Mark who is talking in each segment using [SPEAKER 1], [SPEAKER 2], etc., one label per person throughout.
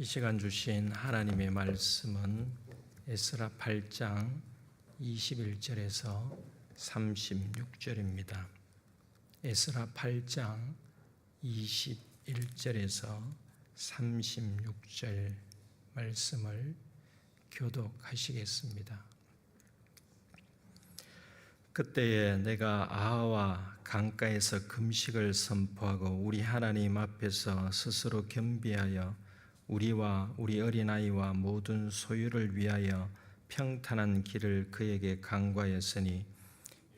[SPEAKER 1] 이 시간 주신 하나님의 말씀은 에스라 8장 21절에서 36절입니다. 에스라 8장 21절에서 36절 말씀을 교독하시겠습니다. 그때에 내가 아하와 강가에서 금식을 선포하고 우리 하나님 앞에서 스스로 겸비하여 우리와 우리 어린아이와 모든 소유를 위하여 평탄한 길을 그에게 강구하였으니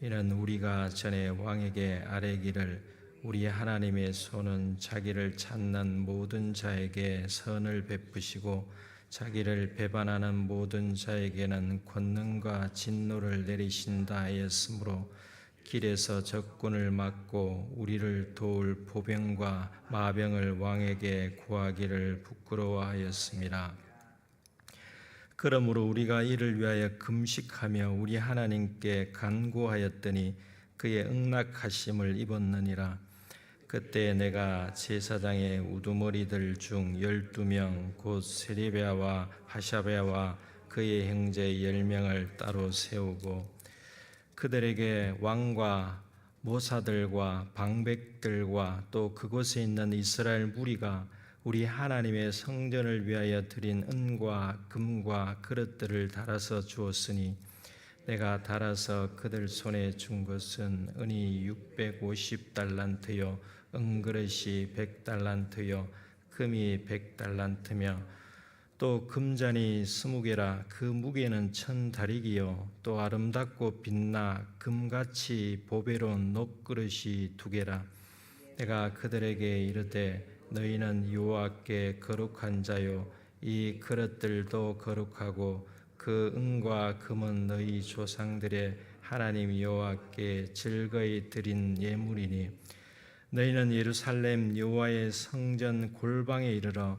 [SPEAKER 1] 이는 우리가 전에 왕에게 아뢰기를 우리 하나님의 손은 자기를 찾는 모든 자에게 선을 베푸시고 자기를 배반하는 모든 자에게는 권능과 진노를 내리신다 하였으므로 길에서 적군을 막고 우리를 도울 보병과 마병을 왕에게 구하기를 부끄러워하였습니다. 그러므로 우리가 이를 위하여 금식하며 우리 하나님께 간구하였더니 그의 응낙하심을 입었느니라. 그때 내가 제사장의 우두머리들 중 열두 명 곧 세리베아와 하샤베아와 그의 형제 열 명을 따로 세우고 그들에게 왕과 모사들과 방백들과 또 그곳에 있는 이스라엘 무리가 우리 하나님의 성전을 위하여 드린 은과 금과 그릇들을 달아서 주었으니 내가 달아서 그들 손에 준 것은 은이 650달란트요 은그릇이 100달란트요 금이 100달란트며 또 금잔이 스무 개라 그 무게는 천 다리기요. 또 아름답고 빛나 금같이 보배로운 녹그릇이 두 개라. 내가 그들에게 이르되 너희는 여호와께 거룩한 자요. 이 그릇들도 거룩하고 그 은과 금은 너희 조상들의 하나님 여호와께 즐거이 드린 예물이니 너희는 예루살렘 여호와의 성전 골방에 이르러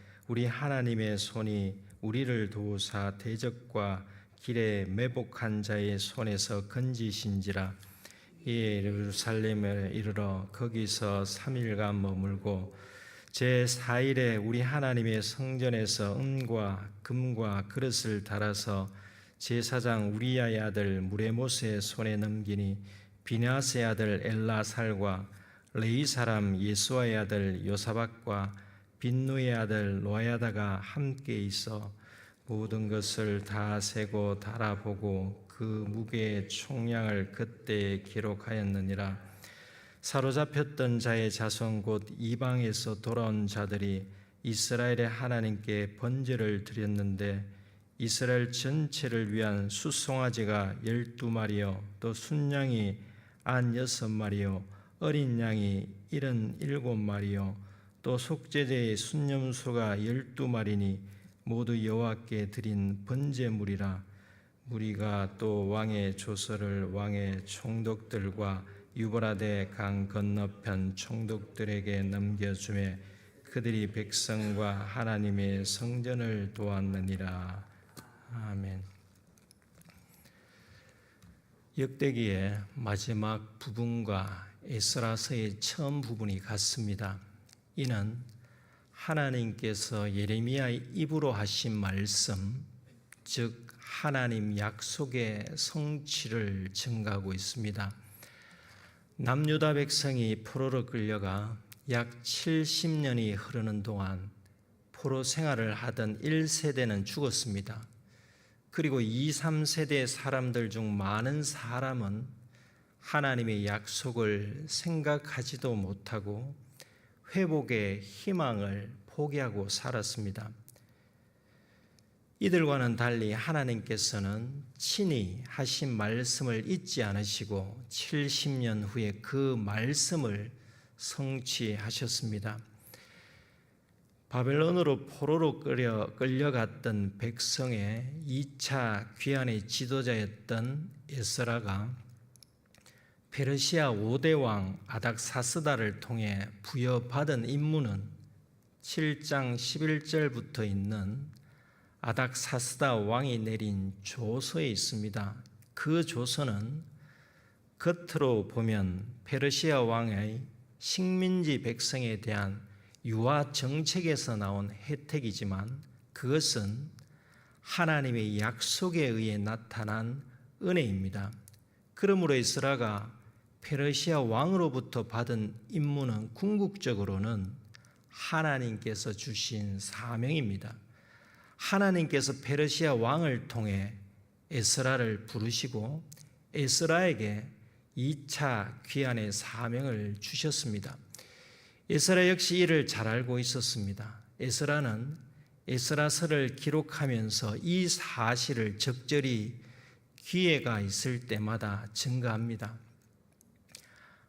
[SPEAKER 1] 우리 하나님의 손이 우리를 도우사 대적과 길에 매복한 자의 손에서 건지신지라. 예루살렘에 이르러 거기서 3일간 머물고 제 4일에 우리 하나님의 성전에서 은과 금과 그릇을 달아서 제사장 우리야의 아들 무레모스의 손에 넘기니 비냐스의 아들 엘라살과 레이 사람 예수아의 아들 요사박과 빈누의 아들 노야다가 함께 있어 모든 것을 다 세고 달아보고 그 무게의 총량을 그때 기록하였느니라. 사로잡혔던 자의 자손 곧 이방에서 돌아온 자들이 이스라엘의 하나님께 번제를 드렸는데 이스라엘 전체를 위한 수송아지가 열두 마리요 또 순양이 안 여섯 마리요 어린 양이 일흔 일곱 마리요 또 속죄제의 순념소가 열두 마리니 모두 여호와께 드린 번제물이라 무리가 또 왕의 조서를 왕의 총독들과 유브라데 강 건너편 총독들에게 넘겨주매 그들이 백성과 하나님의 성전을 도왔느니라 아멘. 역대기의 마지막 부분과 에스라서의 처음 부분이 같습니다. 이는 하나님께서 예레미야의 입으로 하신 말씀, 즉 하나님 약속의 성취를 증가하고 있습니다. 남유다 백성이 포로로 끌려가 약 70년이 흐르는 동안 포로 생활을 하던 1세대는 죽었습니다. 그리고 2, 3세대 사람들 중 많은 사람은 하나님의 약속을 생각하지도 못하고 회복의 희망을 포기하고 살았습니다. 이들과는 달리 하나님께서는 친히 하신 말씀을 잊지 않으시고 70년 후에 그 말씀을 성취하셨습니다. 바벨론으로 포로로 끌려, 끌려갔던 백성의 2차 귀환의 지도자였던 에스라가 페르시아 5대 왕 아닥사스다를 통해 부여받은 임무는 7장 11절부터 있는 아닥사스다 왕이 내린 조서에 있습니다. 그 조서는 겉으로 보면 페르시아 왕의 식민지 백성에 대한 유아 정책에서 나온 혜택이지만 그것은 하나님의 약속에 의해 나타난 은혜입니다. 그러므로 이스라가 페르시아 왕으로부터 받은 임무는 궁극적으로는 하나님께서 주신 사명입니다. 하나님께서 페르시아 왕을 통해 에스라를 부르시고 에스라에게 2차 귀환의 사명을 주셨습니다. 에스라 역시 이를 잘 알고 있었습니다. 에스라는 에스라서를 기록하면서 이 사실을 적절히 기회가 있을 때마다 증가합니다.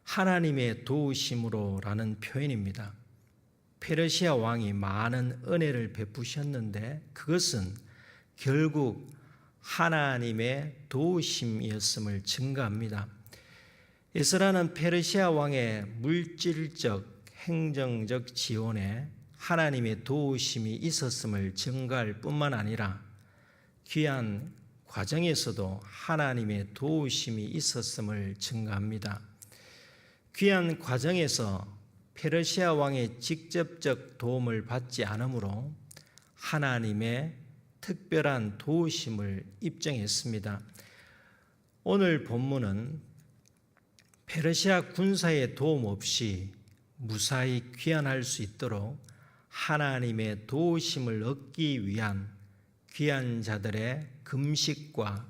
[SPEAKER 1] 하나님의 도우심으로라는 표현입니다. 페르시아 왕이 많은 은혜를 베푸셨는데 그것은 결국 하나님의 도우심이었음을 증가합니다. 에스라는 페르시아 왕의 물질적 행정적 지원에 하나님의 도우심이 있었음을 증가할 뿐만 아니라 귀한 과정에서도 하나님의 도우심이 있었음을 증가합니다. 귀한 과정에서 페르시아 왕의 직접적 도움을 받지 않으므로 하나님의 특별한 도우심을 입증했습니다. 오늘 본문은 페르시아 군사의 도움 없이 무사히 귀환할 수 있도록 하나님의 도우심을 얻기 위한 귀한 자들의 금식과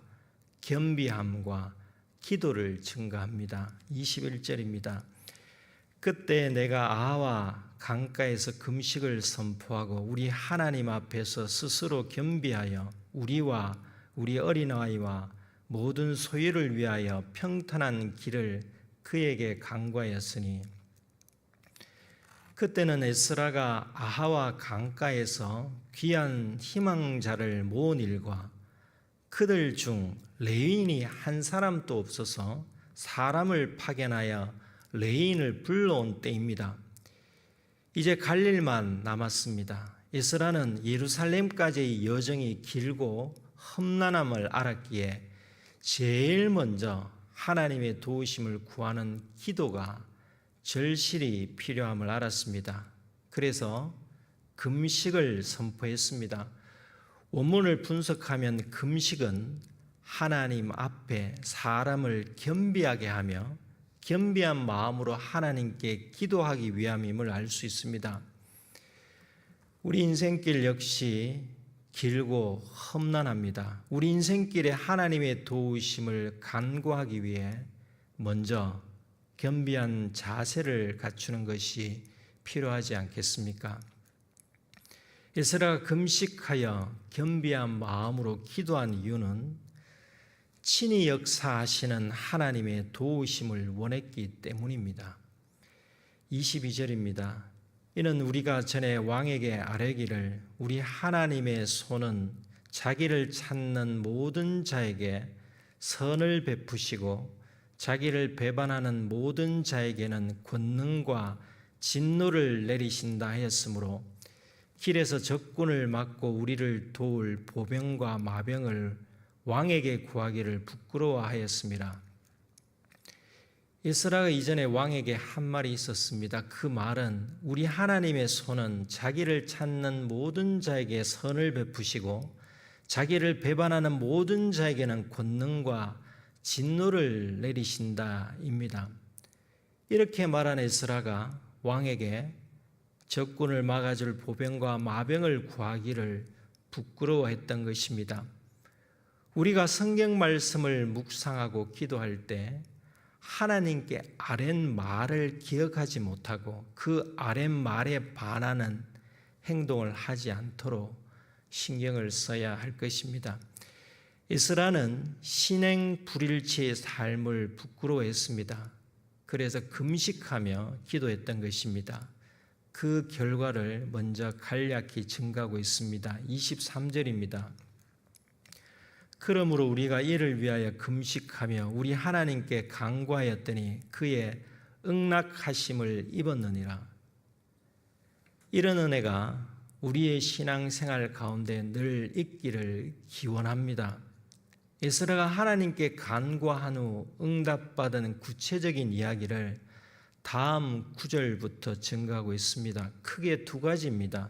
[SPEAKER 1] 겸비함과 기도를 증가합니다. 21절입니다. 그때 내가 아와 강가에서 금식을 선포하고 우리 하나님 앞에서 스스로 겸비하여 우리와 우리 어린아이와 모든 소유를 위하여 평탄한 길을 그에게 강구하였으니 그때는 에스라가 아하와 강가에서 귀한 희망자를 모은 일과 그들 중 레인이 한 사람도 없어서 사람을 파견하여 레인을 불러온 때입니다. 이제 갈 일만 남았습니다. 에스라는 예루살렘까지의 여정이 길고 험난함을 알았기에 제일 먼저 하나님의 도우심을 구하는 기도가 절실히 필요함을 알았습니다. 그래서 금식을 선포했습니다. 원문을 분석하면 금식은 하나님 앞에 사람을 겸비하게 하며 겸비한 마음으로 하나님께 기도하기 위함임을 알 수 있습니다. 우리 인생길 역시 길고 험난합니다. 우리 인생길에 하나님의 도우심을 간구하기 위해 먼저 겸비한 자세를 갖추는 것이 필요하지 않겠습니까? 에스라가 금식하여 겸비한 마음으로 기도한 이유는 친히 역사하시는 하나님의 도우심을 원했기 때문입니다. 22절입니다. 이는 우리가 전에 왕에게 아뢰기를 우리 하나님의 손은 자기를 찾는 모든 자에게 선을 베푸시고 자기를 배반하는 모든 자에게는 권능과 진노를 내리신다 하였으므로 길에서 적군을 막고 우리를 도울 보병과 마병을 왕에게 구하기를 부끄러워하였습니다. 이스라가 이전에 왕에게 한 말이 있었습니다. 그 말은 우리 하나님의 손은 자기를 찾는 모든 자에게 선을 베푸시고 자기를 배반하는 모든 자에게는 권능과 진노를 내리신다입니다. 이렇게 말한 에스라가 왕에게 적군을 막아줄 보병과 마병을 구하기를 부끄러워했던 것입니다. 우리가 성경 말씀을 묵상하고 기도할 때 하나님께 아랜 말을 기억하지 못하고 그 아랜 말에 반하는 행동을 하지 않도록 신경을 써야 할 것입니다. 이스라는 신행 불일치의 삶을 부끄러워했습니다. 그래서 금식하며 기도했던 것입니다. 그 결과를 먼저 간략히 증가하고 있습니다. 23절입니다. 그러므로 우리가 이를 위하여 금식하며 우리 하나님께 간구하였더니 그의 응낙하심을 입었느니라. 이런 은혜가 우리의 신앙생활 가운데 늘 있기를 기원합니다. 에스라가 하나님께 간구한 후 응답받은 구체적인 이야기를 다음 구절부터 증가하고 있습니다. 크게 두 가지입니다.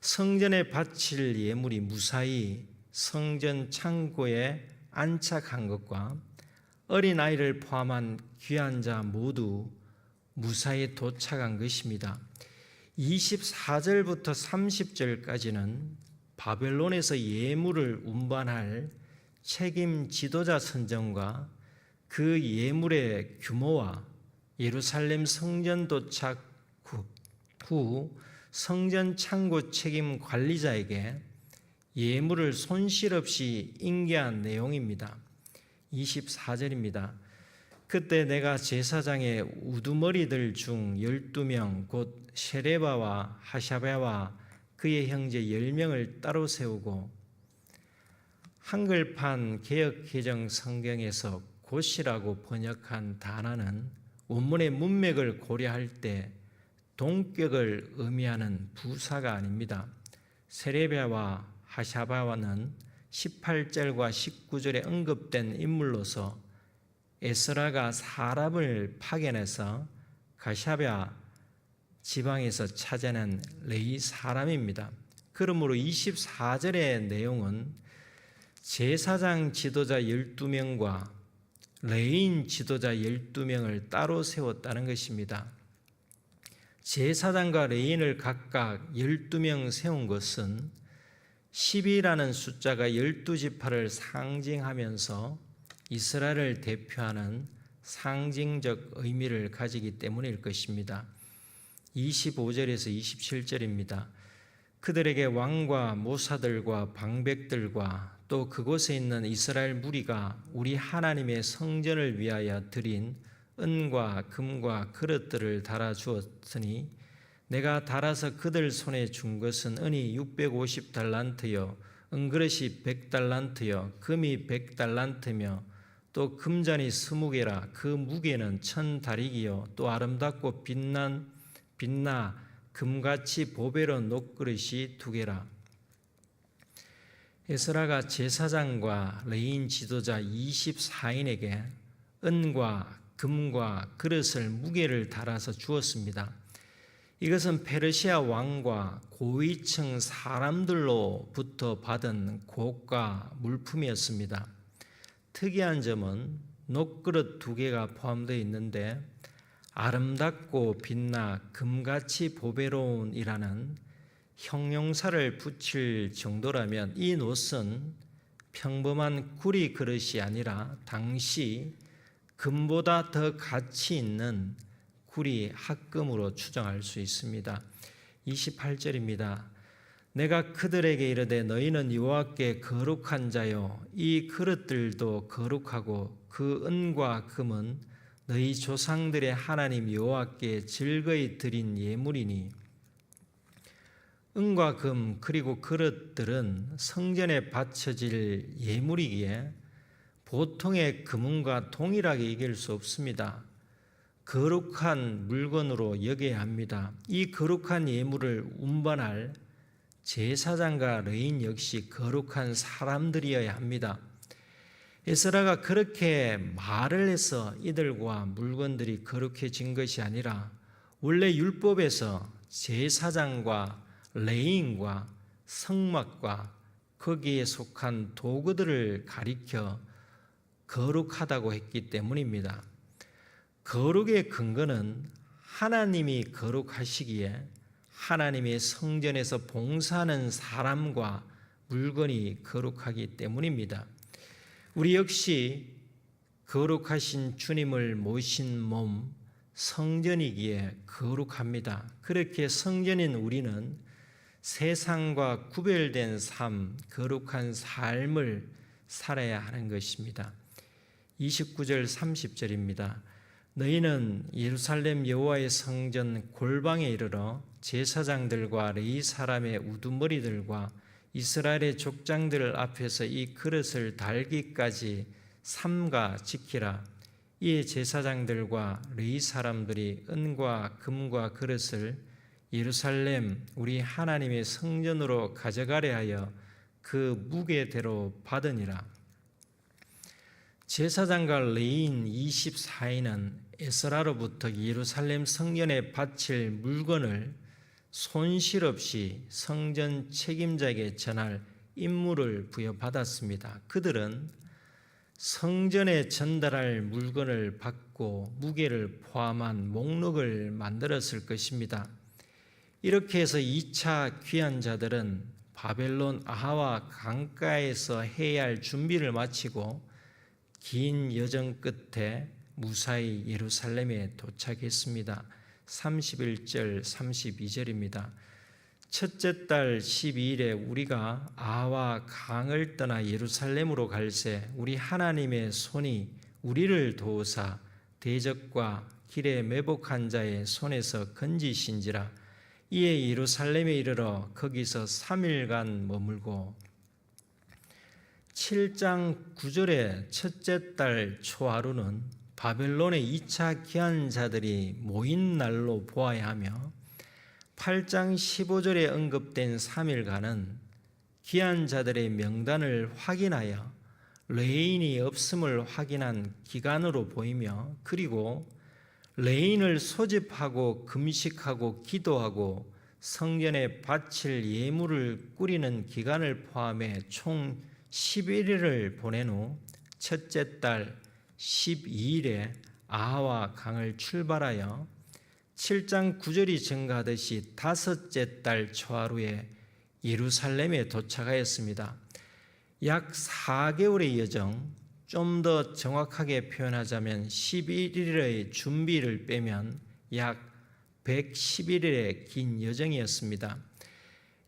[SPEAKER 1] 성전에 바칠 예물이 무사히 성전 창고에 안착한 것과 어린 아이를 포함한 귀한 자 모두 무사히 도착한 것입니다. 24절부터 30절까지는 바벨론에서 예물을 운반할 책임 지도자 선정과 그 예물의 규모와 예루살렘 성전 도착 후, 후 성전 창고 책임 관리자에게 예물을 손실 없이 인계한 내용입니다. 24절입니다. 그때 내가 제사장의 우두머리들 중 12명 곧 셰레바와 하샤베와 그의 형제 10명을 따로 세우고 한글판 개혁개정 성경에서 곧이라고 번역한 단어는 원문의 문맥을 고려할 때 동격을 의미하는 부사가 아닙니다. 세레비아와 하샤바와는 18절과 19절에 언급된 인물로서 에스라가 사람을 파견해서 가샤베아 지방에서 찾아낸 레이 사람입니다. 그러므로 24절의 내용은 제사장 지도자 12명과 레인 지도자 12명을 따로 세웠다는 것입니다. 제사장과 레인을 각각 12명 세운 것은 10이라는 숫자가 12지파를 상징하면서 이스라엘을 대표하는 상징적 의미를 가지기 때문일 것입니다. 25절에서 27절입니다. 그들에게 왕과 모사들과 방백들과 또 그곳에 있는 이스라엘 무리가 우리 하나님의 성전을 위하여 드린 은과 금과 그릇들을 달아 주었으니 내가 달아서 그들 손에 준 것은 은이 650 달란트요 은그릇이 100 달란트요 금이 100 달란트며 또 금잔이 20개라 그 무게는 천 다리기요 또 아름답고 빛난 빛나 금같이 보배로 녹그릇이 두 개라 에스라가 제사장과 레인 지도자 24인에게 은과 금과 그릇을 무게를 달아서 주었습니다. 이것은 페르시아 왕과 고위층 사람들로부터 받은 고가 물품이었습니다. 특이한 점은 녹그릇 두 개가 포함되어 있는데 아름답고 빛나 금같이 보배로운이라는 형용사를 붙일 정도라면 이 노은 평범한 구리 그릇이 아니라 당시 금보다 더 가치 있는 구리 합금으로 추정할 수 있습니다. 28절입니다. 내가 그들에게 이르되 너희는 여호와께 거룩한 자요 이 그릇들도 거룩하고 그 은과 금은 너희 조상들의 하나님 여호와께 즐거이 드린 예물이니 은과 금 그리고 그릇들은 성전에 바쳐질 예물이기에 보통의 금은과 동일하게 이길 수 없습니다. 거룩한 물건으로 여겨야 합니다. 이 거룩한 예물을 운반할 제사장과 레인 역시 거룩한 사람들이어야 합니다. 에스라가 그렇게 말을 해서 이들과 물건들이 거룩해진 것이 아니라 원래 율법에서 제사장과 레인과 성막과 거기에 속한 도구들을 가리켜 거룩하다고 했기 때문입니다. 거룩의 근거는 하나님이 거룩하시기에 하나님의 성전에서 봉사하는 사람과 물건이 거룩하기 때문입니다. 우리 역시 거룩하신 주님을 모신 몸 성전이기에 거룩합니다. 그렇게 성전인 우리는 세상과 구별된 삶, 거룩한 삶을 살아야 하는 것입니다. 29절 30절입니다. 너희는 예루살렘 여호와의 성전 골방에 이르러 제사장들과 레이 사람의 우두머리들과 이스라엘의 족장들 앞에서 이 그릇을 달기까지 삼가 지키라. 이에 제사장들과 레이 사람들이 은과 금과 그릇을 예루살렘 우리 하나님의 성전으로 가져가려 하여 그 무게대로 받으니라. 제사장과 레인 24인은 에스라로부터 예루살렘 성전에 바칠 물건을 손실 없이 성전 책임자에게 전할 임무를 부여받았습니다. 그들은 성전에 전달할 물건을 받고 무게를 포함한 목록을 만들었을 것입니다. 이렇게 해서 2차 귀한 자들은 바벨론 아하와 강가에서 해야 할 준비를 마치고 긴 여정 끝에 무사히 예루살렘에 도착했습니다. 31절 32절입니다. 첫째 달 12일에 우리가 아와 강을 떠나 예루살렘으로 갈새 우리 하나님의 손이 우리를 도우사 대적과 길에 매복한 자의 손에서 건지신지라 이에 예루살렘에 이르러 거기서 3일간 머물고 7장 9절의 첫째 달 초하루는 바벨론의 2차 귀한 자들이 모인 날로 보아야 하며 8장 15절에 언급된 3일간은 귀한 자들의 명단을 확인하여 레인이 없음을 확인한 기간으로 보이며 그리고 레인을 소집하고 금식하고 기도하고 성전에 바칠 예물을 꾸리는 기간을 포함해 총 11일을 보낸 후 첫째 달 12일에 아하와 강을 출발하여 7장 9절이 증가하듯이 다섯째 달 초하루에 예루살렘에 도착하였습니다. 약 4개월의 여정, 좀 더 정확하게 표현하자면 11일의 준비를 빼면 약 111일의 긴 여정이었습니다.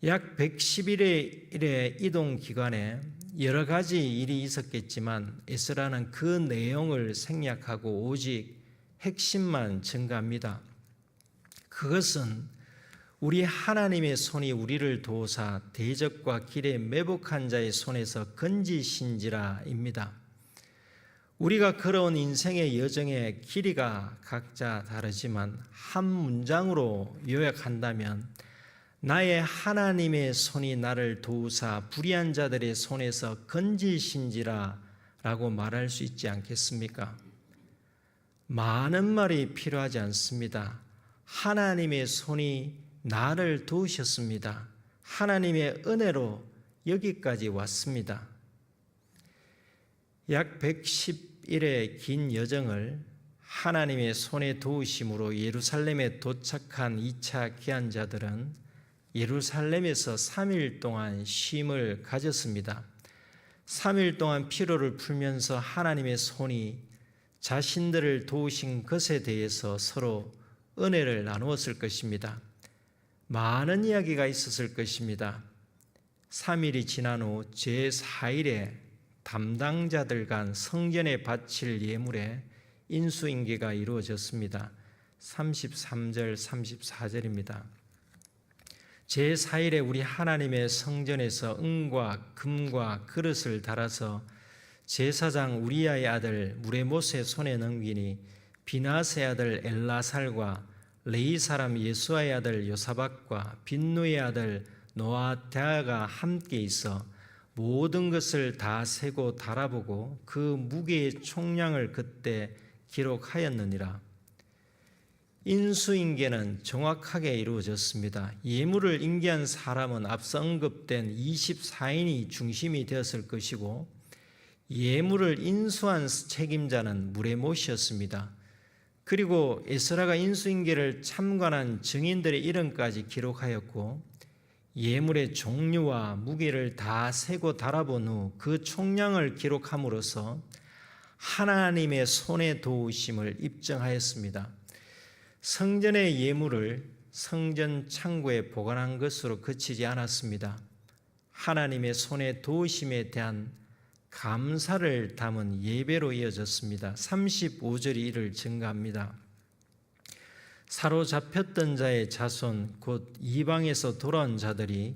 [SPEAKER 1] 약 111일의 이동 기간에 여러 가지 일이 있었겠지만 에스라는 그 내용을 생략하고 오직 핵심만 증가합니다. 그것은 우리 하나님의 손이 우리를 도우사 대적과 길에 매복한 자의 손에서 건지신지라입니다. 우리가 걸어온 인생의 여정의 길이가 각자 다르지만 한 문장으로 요약한다면 나의 하나님의 손이 나를 도우사 불의한 자들의 손에서 건지신지라 라고 말할 수 있지 않겠습니까? 많은 말이 필요하지 않습니다. 하나님의 손이 나를 도우셨습니다. 하나님의 은혜로 여기까지 왔습니다. 약 110일의 긴 여정을 하나님의 손에 도우심으로 예루살렘에 도착한 2차 귀한 자들은 예루살렘에서 3일 동안 쉼을 가졌습니다. 3일 동안 피로를 풀면서 하나님의 손이 자신들을 도우신 것에 대해서 서로 은혜를 나누었을 것입니다. 많은 이야기가 있었을 것입니다. 3일이 지난 후 제4일에 담당자들 간 성전에 바칠 예물에 인수인계가 이루어졌습니다. 33절 34절입니다. 제4일에 우리 하나님의 성전에서 은과 금과 그릇을 달아서 제사장 우리야의 아들 무레모스의 손에 넘기니 비나스의 아들 엘라살과 레이 사람 예수아의 아들 요사박과 빈누의 아들 노아데아가 함께 있어 모든 것을 다 세고 달아보고 그 무게의 총량을 그때 기록하였느니라. 인수인계는 정확하게 이루어졌습니다. 예물을 인계한 사람은 앞서 언급된 24인이 중심이 되었을 것이고 예물을 인수한 책임자는 무레못이었습니다. 그리고 에스라가 인수인계를 참관한 증인들의 이름까지 기록하였고 예물의 종류와 무게를 다 세고 달아본 후 그 총량을 기록함으로써 하나님의 손에 도우심을 입증하였습니다. 성전의 예물을 성전 창고에 보관한 것으로 그치지 않았습니다. 하나님의 손에 도우심에 대한 감사를 담은 예배로 이어졌습니다. 35절이 이를 증가합니다. 사로잡혔던 자의 자손 곧 이방에서 돌아온 자들이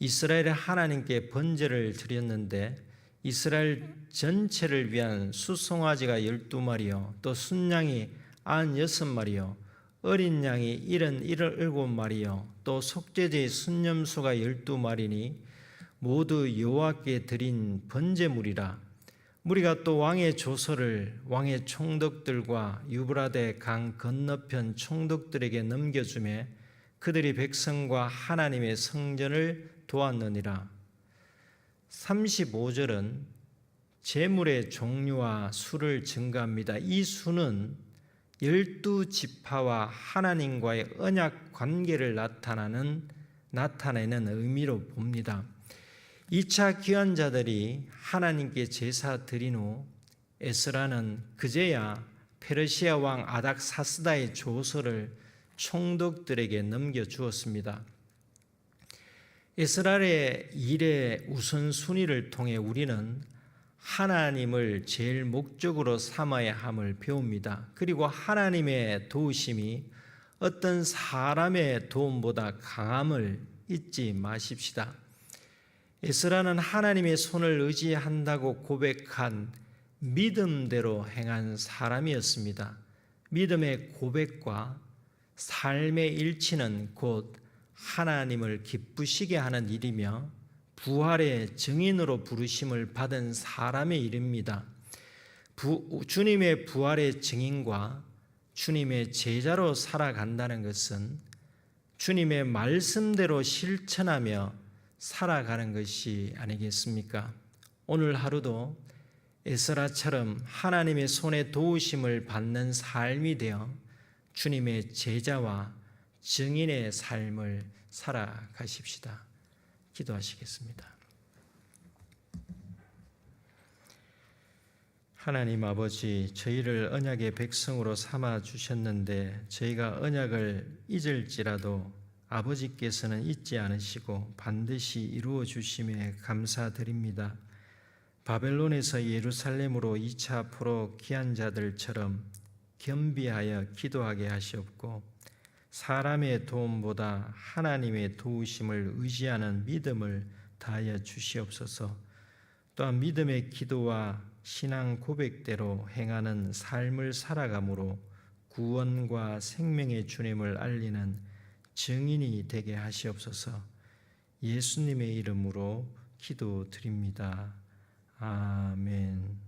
[SPEAKER 1] 이스라엘의 하나님께 번제를 드렸는데 이스라엘 전체를 위한 수송아지가 12마리요 또 순양이 96마리요 어린 양이 77마리요. 또 속죄제의 순념수가 12마리니 모두 여호와께 드린 번제물이라. 무리가 또 왕의 조서를 왕의 총독들과 유브라데 강 건너편 총독들에게 넘겨주매 그들이 백성과 하나님의 성전을 도왔느니라. 35절은 재물의 종류와 수를 증가합니다. 이 수는 열두 지파와 하나님과의 언약 관계를 나타나는 나타내는 의미로 봅니다. 2차 귀환자들이 하나님께 제사 드린 후 에스라는 그제야 페르시아 왕 아닥사스다의 조서를 총독들에게 넘겨 주었습니다. 이스라엘의 일의 우선순위를 통해 우리는 하나님을 제일 목적으로 삼아야 함을 배웁니다. 그리고 하나님의 도우심이 어떤 사람의 도움보다 강함을 잊지 마십시다. 에스라는 하나님의 손을 의지한다고 고백한 믿음대로 행한 사람이었습니다. 믿음의 고백과 삶의 일치는 곧 하나님을 기쁘시게 하는 일이며 부활의 증인으로 부르심을 받은 사람의 일입니다. 부, 주님의 부활의 증인과 주님의 제자로 살아간다는 것은 주님의 말씀대로 실천하며 살아가는 것이 아니겠습니까? 오늘 하루도 에스라처럼 하나님의 손에 도우심을 받는 삶이 되어 주님의 제자와 증인의 삶을 살아가십시다. 기도하시겠습니다. 하나님 아버지, 저희를 언약의 백성으로 삼아 주셨는데 저희가 언약을 잊을지라도 아버지께서는 잊지 않으시고 반드시 이루어 주심에 감사드립니다. 바벨론에서 예루살렘으로 2차 포로 귀한 자들처럼 겸비하여 기도하게 하시옵고 사람의 도움보다 하나님의 도우심을 의지하는 믿음을 다하여 주시옵소서. 또한 믿음의 기도와 신앙 고백대로 행하는 삶을 살아감으로 구원과 생명의 주님을 알리는 증인이 되게 하시옵소서. 예수님의 이름으로 기도드립니다. 아멘.